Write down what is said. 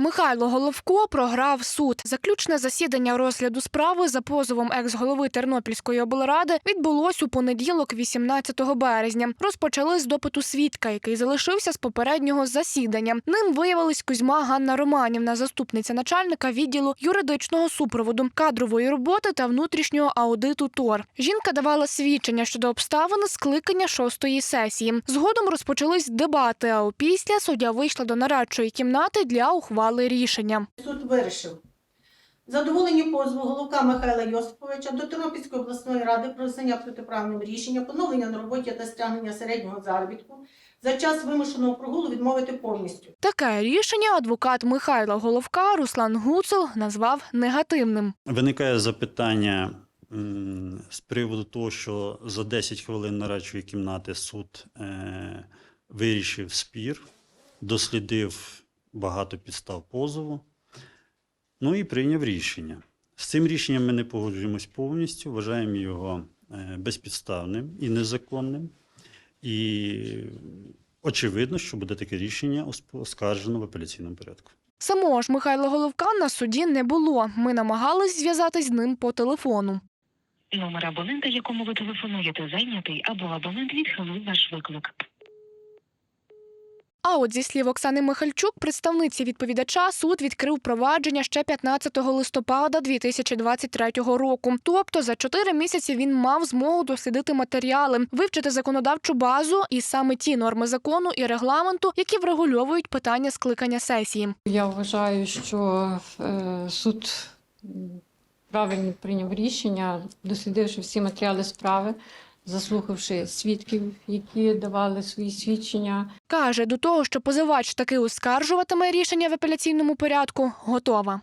Михайло Головко програв суд. Заключне засідання розгляду справи за позовом екс-голови Тернопільської облради відбулось у понеділок, 18 березня. Розпочали з допиту свідка, який залишився з попереднього засідання. Ним виявились Кузьма Ганна Романівна, заступниця начальника відділу юридичного супроводу, кадрової роботи та внутрішнього аудиту ТОР. Жінка давала свідчення щодо обставин скликання шостої сесії. Згодом розпочались дебати. А опісля суддя вийшла до нарадчої кімнати для ухвали рішення. Суд вирішив задоволені позову головка Михайла Йосиповича до Тернопільської обласної ради про визнання протиправним рішення, поновлення на роботі та стягнення середнього заробітку за час вимушеного прогулу відмовити повністю. Таке рішення адвокат Михайла Головка Руслан Гуцул назвав негативним. Виникає запитання з приводу того, що за 10 хвилин нарадчої кімнати суд е, вирішив спір, дослідив багато підстав позову, ну і прийняв рішення. З цим рішенням ми не погоджуємось повністю, вважаємо його е, безпідставним і незаконним. І очевидно, що буде таке рішення ос- оскаржено в апеляційному порядку. Самого ж Михайла Головка на суді не було. Ми намагались зв'язатись з ним по телефону. Номер абонента, якому ви телефонуєте, зайнятий або абонент відхилив ваш виклик. А от зі слів Оксани Михальчук, представниці відповідача, суд відкрив провадження ще 15 листопада 2023 року. Тобто за чотири місяці він мав змогу дослідити матеріали, вивчити законодавчу базу і саме ті норми закону і регламенту, які врегульовують питання скликання сесії. Я вважаю, що е, суд правильно прийняв рішення, дослідивши всі матеріали справи, заслухавши свідків, які давали свої свідчення. Каже, до того, що позивач таки оскаржуватиме рішення в апеляційному порядку, готова.